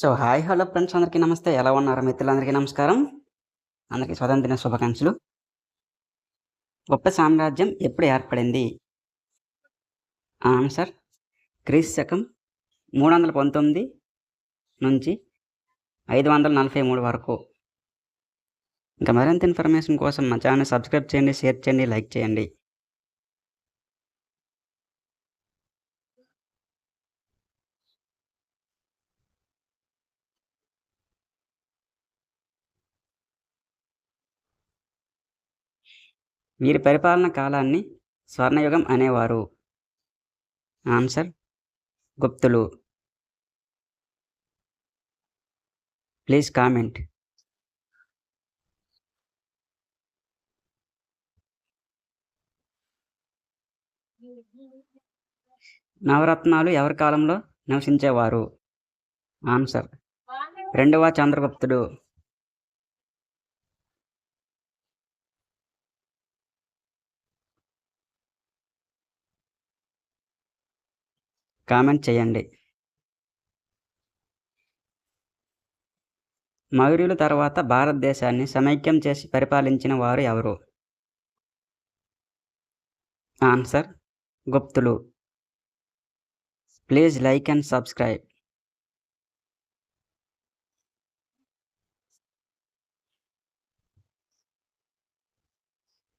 So hi hello friends అందరికీ నమస్తే. ఎలా ఉన్నారు మిత్రులందరికీ నమస్కారం? అందరికీ స్వతంత్ర దిన శుభాకాంక్షలు. గొప్ప సామ్రాజ్యం ఎప్పుడు ఏర్పడింది? ఆన్సర్ క్రీస్ శకం మూడు వందల పంతొమ్మిది నుంచి ఐదు వందల నలభై మూడు వరకు. ఇంకా మరింత ఇన్ఫర్మేషన్ కోసం మా ఛానల్ సబ్స్క్రైబ్ చేయండి షేర్ చేయండి లైక్ చేయండి. వీరి పరిపాలన కాలాన్ని స్వర్ణయుగం అనేవారు. ఆన్సర్ గుప్తులు. Please comment. నవరత్నాలు ఎవరి కాలంలో నివసించేవారు? ఆన్సర్ రెండవ చంద్రగుప్తుడు. కామెంట్ చేయండి. మౌర్యుల తర్వాత భారతదేశాన్ని సమైక్యం చేసి పరిపాలించిన వారు ఎవరు? Answer గుప్తులు. Please like and subscribe.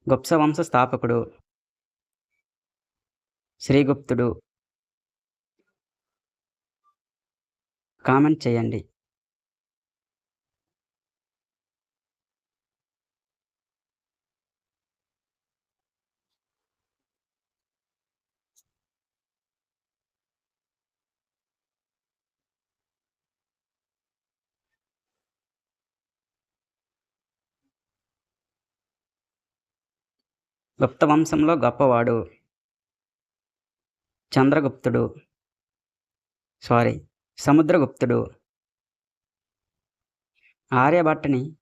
Gupta వంశ స్థాపకుడు. శ్రీగుప్తుడు. కామెంట్ చేయండి. గుప్త వంశంలో గొప్పవాడు. చంద్రగుప్తుడు. సారీ. సముద్రగుప్తుడు. ఆర్యభట్టని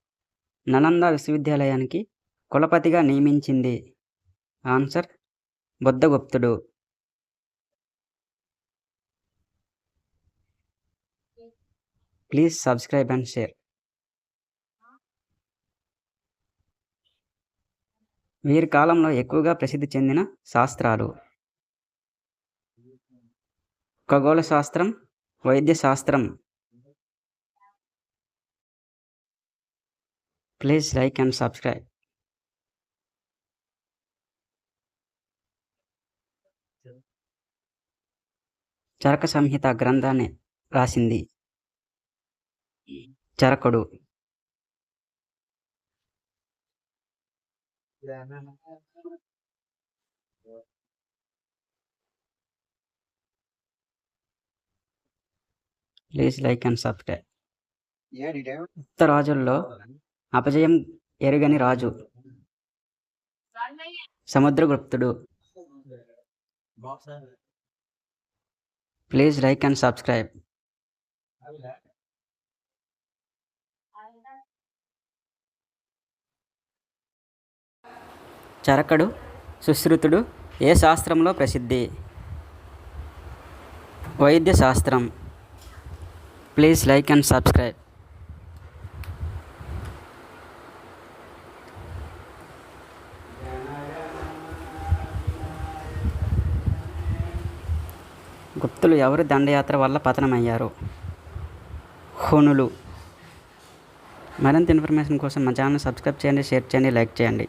నలంద విశ్వవిద్యాలయానికి కులపతిగా నియమించింది. Answer బుద్ధగుప్తుడు. Please subscribe and share. వీరి కాలంలో ఎక్కువగా ప్రసిద్ధి చెందిన శాస్త్రాలు. ఖగోళ శాస్త్రం వైద్య శాస్త్రం please like and subscribe. Charaka సంహిత గ్రంథాన్ని రాసింది. చరకుడు. Please like and subscribe. ఉత్త రాజుల్లో అపజయం ఎరుగని రాజు. సముద్రగుప్తుడు. Please like and subscribe. చరకుడు సుశ్రుతుడు ఏ శాస్త్రంలో ప్రసిద్ధి? వైద్య శాస్త్రం ప్లీజ్ లైక్ అండ్ సబ్స్క్రైబ్. గుప్తులు ఎవరు దండయాత్ర వల్ల పతనమయ్యారు? హోనులు. మరింత ఇన్ఫర్మేషన్ కోసం మా ఛానల్ సబ్స్క్రైబ్ చేయండి షేర్ చేయండి లైక్ చేయండి.